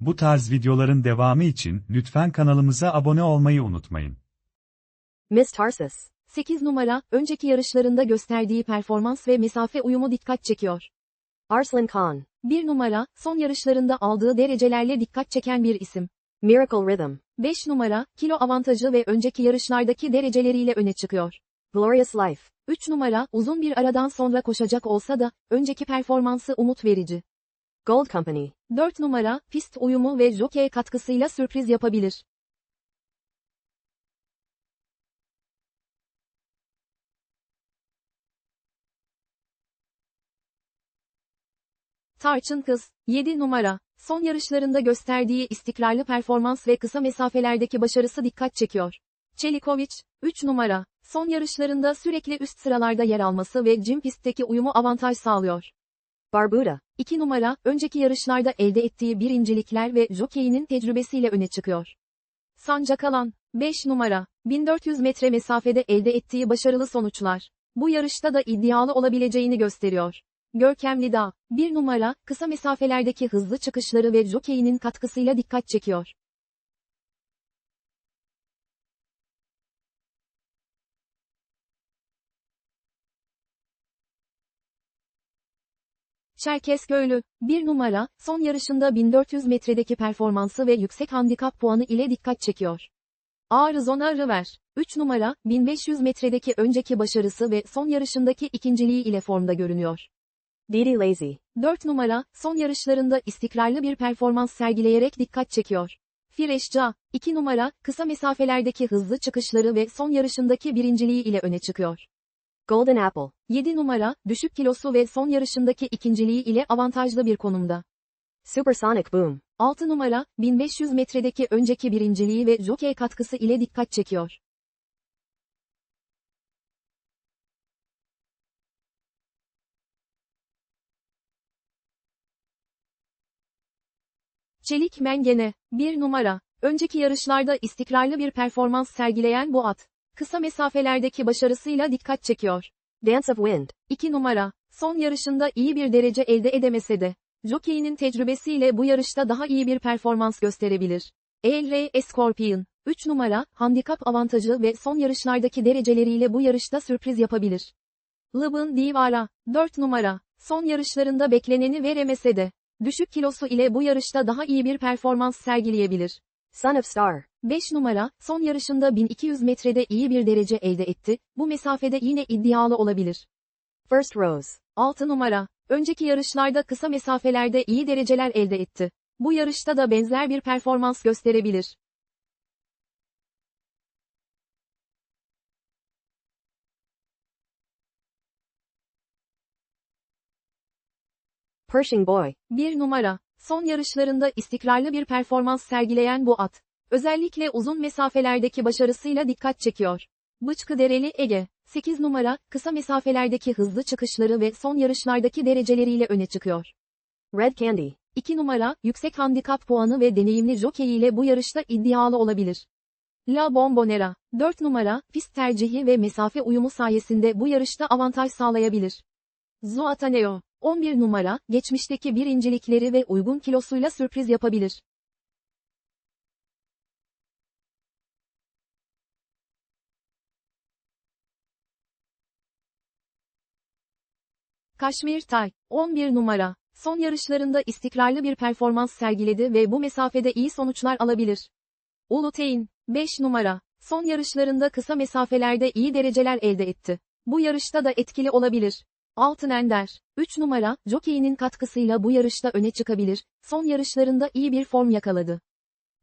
Bu tarz videoların devamı için lütfen kanalımıza abone olmayı unutmayın. Miss Tarsus. 8 numara, önceki yarışlarında gösterdiği performans ve mesafe uyumu dikkat çekiyor. Arslan Khan. 1 numara, son yarışlarında aldığı derecelerle dikkat çeken bir isim. Miracle Rhythm. 5 numara, kilo avantajı ve önceki yarışlardaki dereceleriyle öne çıkıyor. Glorious Life. 3 numara, uzun bir aradan sonra koşacak olsa da, önceki performansı umut verici. Gold Company. 4 numara, pist uyumu ve jockey katkısıyla sürpriz yapabilir. Tarçın Kız, 7 numara, son yarışlarında gösterdiği istikrarlı performans ve kısa mesafelerdeki başarısı dikkat çekiyor. Çelikovic, 3 numara, son yarışlarında sürekli üst sıralarda yer alması ve jim pistteki uyumu avantaj sağlıyor. Barbuda. 2 numara, önceki yarışlarda elde ettiği birincilikler ve jokeyinin tecrübesiyle öne çıkıyor. Sancakalan, 5 numara, 1400 metre mesafede elde ettiği başarılı sonuçlar. Bu yarışta da iddialı olabileceğini gösteriyor. Görkemli Dağ, 1 numara, kısa mesafelerdeki hızlı çıkışları ve jokeyinin katkısıyla dikkat çekiyor. Çerkezköylü, 1 numara, son yarışında 1400 metredeki performansı ve yüksek handikap puanı ile dikkat çekiyor. Arizona River, 3 numara, 1500 metredeki önceki başarısı ve son yarışındaki ikinciliği ile formda görünüyor. Didi Lazy. 4 numara, son yarışlarında istikrarlı bir performans sergileyerek dikkat çekiyor. Fireşca, 2 numara, kısa mesafelerdeki hızlı çıkışları ve son yarışındaki birinciliği ile öne çıkıyor. Golden Apple. 7 numara, düşük kilosu ve son yarışındaki ikinciliği ile avantajlı bir konumda. Supersonic Boom. 6 numara, 1500 metredeki önceki birinciliği ve jockey katkısı ile dikkat çekiyor. Çelik Mengene, 1 numara, önceki yarışlarda istikrarlı bir performans sergileyen bu at, kısa mesafelerdeki başarısıyla dikkat çekiyor. Dance of Wind. 2 numara, son yarışında iyi bir derece elde edemese de, jockeyinin tecrübesiyle bu yarışta daha iyi bir performans gösterebilir. El Rey Scorpion, 3 numara, handikap avantajı ve son yarışlardaki dereceleriyle bu yarışta sürpriz yapabilir. Lubin Divara, 4 numara, son yarışlarında bekleneni veremese de, düşük kilosu ile bu yarışta daha iyi bir performans sergileyebilir. Son of Star. 5 numara, son yarışında 1200 metrede iyi bir derece elde etti, bu mesafede yine iddialı olabilir. First Rose. 6 numara, önceki yarışlarda kısa mesafelerde iyi dereceler elde etti. Bu yarışta da benzer bir performans gösterebilir. Pershing Boy. 1 numara, son yarışlarında istikrarlı bir performans sergileyen bu at, özellikle uzun mesafelerdeki başarısıyla dikkat çekiyor. Bıçkıdereli Ege, 8 numara, kısa mesafelerdeki hızlı çıkışları ve son yarışlardaki dereceleriyle öne çıkıyor. Red Candy. 2 numara, yüksek handikap puanı ve deneyimli jockey ile bu yarışta iddialı olabilir. La Bombonera, 4 numara, pist tercihi ve mesafe uyumu sayesinde bu yarışta avantaj sağlayabilir. Zuataneo, 11 numara, geçmişteki birincilikleri ve uygun kilosuyla sürpriz yapabilir. Kaşmir Tay, 11 numara, son yarışlarında istikrarlı bir performans sergiledi ve bu mesafede iyi sonuçlar alabilir. Ulutein, 5 numara, son yarışlarında kısa mesafelerde iyi dereceler elde etti. Bu yarışta da etkili olabilir. Altın Ender, 3 numara, jockeyinin katkısıyla bu yarışta öne çıkabilir, son yarışlarında iyi bir form yakaladı.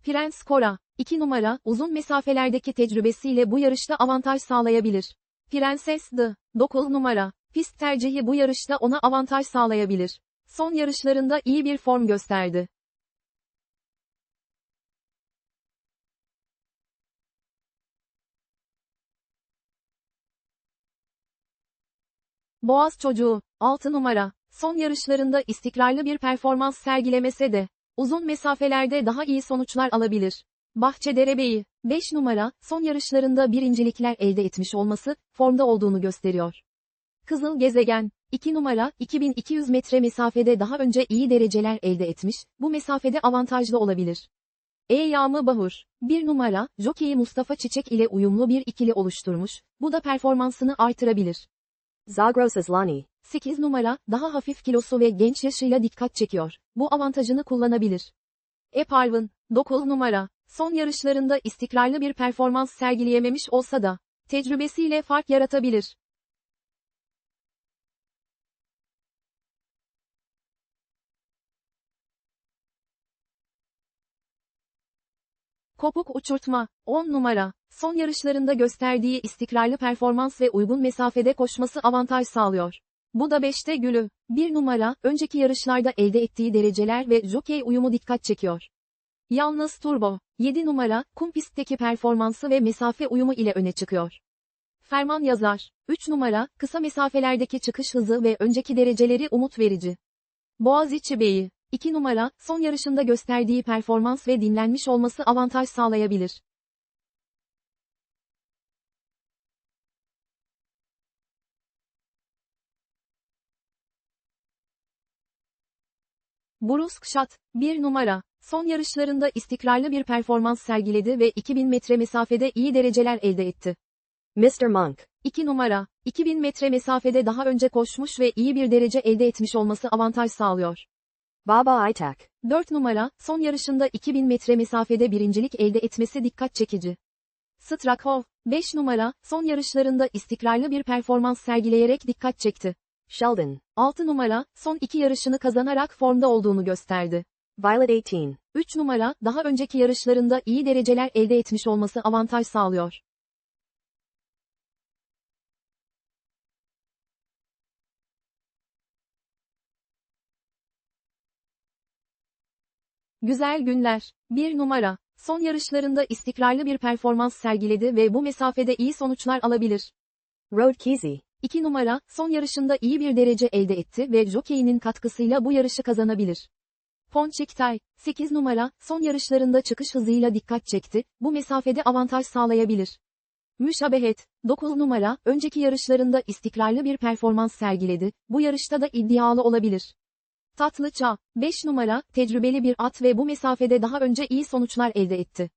Prens Kora, 2 numara, uzun mesafelerdeki tecrübesiyle bu yarışta avantaj sağlayabilir. Prenses D, 9 numara, pist tercihi bu yarışta ona avantaj sağlayabilir. Son yarışlarında iyi bir form gösterdi. Boğaz çocuğu, 6 numara, son yarışlarında istikrarlı bir performans sergilemese de, uzun mesafelerde daha iyi sonuçlar alabilir. Bahçederebeyi, 5 numara, son yarışlarında birincilikler elde etmiş olması, formda olduğunu gösteriyor. Kızıl Gezegen, 2 numara, 2200 metre mesafede daha önce iyi dereceler elde etmiş, bu mesafede avantajlı olabilir. E Yağmı Bahur, 1 numara, jokeyi Mustafa Çiçek ile uyumlu bir ikili oluşturmuş, bu da performansını artırabilir. Zagros Islani. 8 numara, daha hafif kilosu ve genç yaşıyla dikkat çekiyor. Bu avantajını kullanabilir. E Parvın, 9 numara, son yarışlarında istikrarlı bir performans sergileyememiş olsa da, tecrübesiyle fark yaratabilir. Kopuk uçurtma, 10 numara, son yarışlarında gösterdiği istikrarlı performans ve uygun mesafede koşması avantaj sağlıyor. Bu da 5'te gülü. 1 numara, önceki yarışlarda elde ettiği dereceler ve jokey uyumu dikkat çekiyor. Yalnız Turbo, 7 numara, kum pistteki performansı ve mesafe uyumu ile öne çıkıyor. Ferman yazar, 3 numara, kısa mesafelerdeki çıkış hızı ve önceki dereceleri umut verici. Boğaziçi Bey'i, 2 numara, son yarışında gösterdiği performans ve dinlenmiş olması avantaj sağlayabilir. Bruce Kşat, 1 numara, son yarışlarında istikrarlı bir performans sergiledi ve 2000 metre mesafede iyi dereceler elde etti. Mr. Monk. 2 numara, 2000 metre mesafede daha önce koşmuş ve iyi bir derece elde etmiş olması avantaj sağlıyor. Baba Aitak. 4 numara, son yarışında 2000 metre mesafede birincilik elde etmesi dikkat çekici. Strakov, 5 numara, son yarışlarında istikrarlı bir performans sergileyerek dikkat çekti. Sheldon. 6 numara, son iki yarışını kazanarak formda olduğunu gösterdi. Violet 18. 3 numara, daha önceki yarışlarında iyi dereceler elde etmiş olması avantaj sağlıyor. Güzel günler. 1 numara. Son yarışlarında istikrarlı bir performans sergiledi ve bu mesafede iyi sonuçlar alabilir. Road Keezy. 2 numara, son yarışında iyi bir derece elde etti ve jokeyinin katkısıyla bu yarışı kazanabilir. Ponçik Tay, 8 numara, son yarışlarında çıkış hızıyla dikkat çekti, bu mesafede avantaj sağlayabilir. Müşabehet, 9 numara, önceki yarışlarında istikrarlı bir performans sergiledi, bu yarışta da iddialı olabilir. Tatlıça, 5 numara, tecrübeli bir at ve bu mesafede daha önce iyi sonuçlar elde etti.